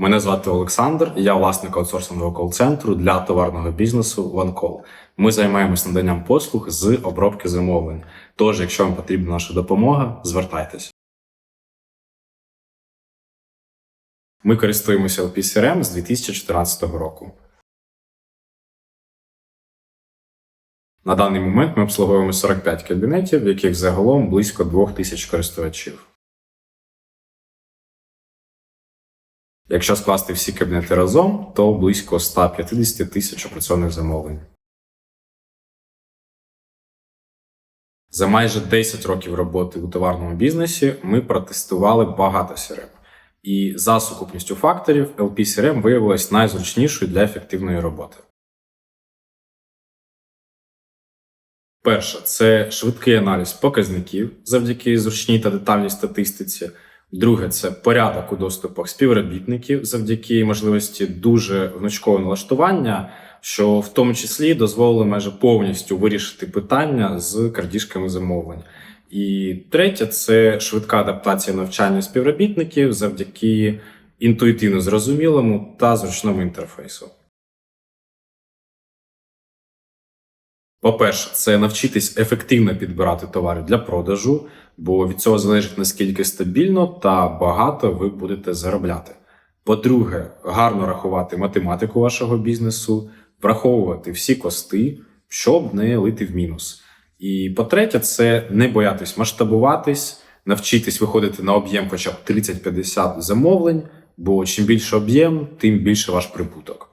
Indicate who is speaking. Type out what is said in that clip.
Speaker 1: Мене звати Олександр, я власник аутсорсингового кол-центру для товарного бізнесу OneCall. Ми займаємось наданням послуг з обробки замовлень. Тож, якщо вам потрібна наша допомога, звертайтесь. Ми користуємося LPCRM з 2014 року. На даний момент ми обслуговуємо 45 кабінетів, в яких загалом близько 2000 користувачів. Якщо скласти всі кабінети разом, то близько 150 тисяч операційних замовлень. За майже 10 років роботи у товарному бізнесі ми протестували багато CRM. І за сукупністю факторів LP CRM виявилась найзручнішою для ефективної роботи. Перше це швидкий аналіз показників завдяки зручній та детальній статистиці. Друге це порядок у доступах співробітників завдяки можливості дуже гнучкового налаштування, що в тому числі дозволило майже повністю вирішити питання з крадіжками замовлень. І третє це швидка адаптація навчання співробітників завдяки інтуїтивно зрозумілому та зручному інтерфейсу. По-перше, це навчитись ефективно підбирати товари для продажу, бо від цього залежить наскільки стабільно та багато ви будете заробляти. По-друге, гарно рахувати математику вашого бізнесу, враховувати всі кости, щоб не лити в мінус. І по-третє, це не боятись масштабуватись, навчитись виходити на об'єм хоча б 30-50 замовлень, бо чим більше об'єм, тим більше ваш прибуток.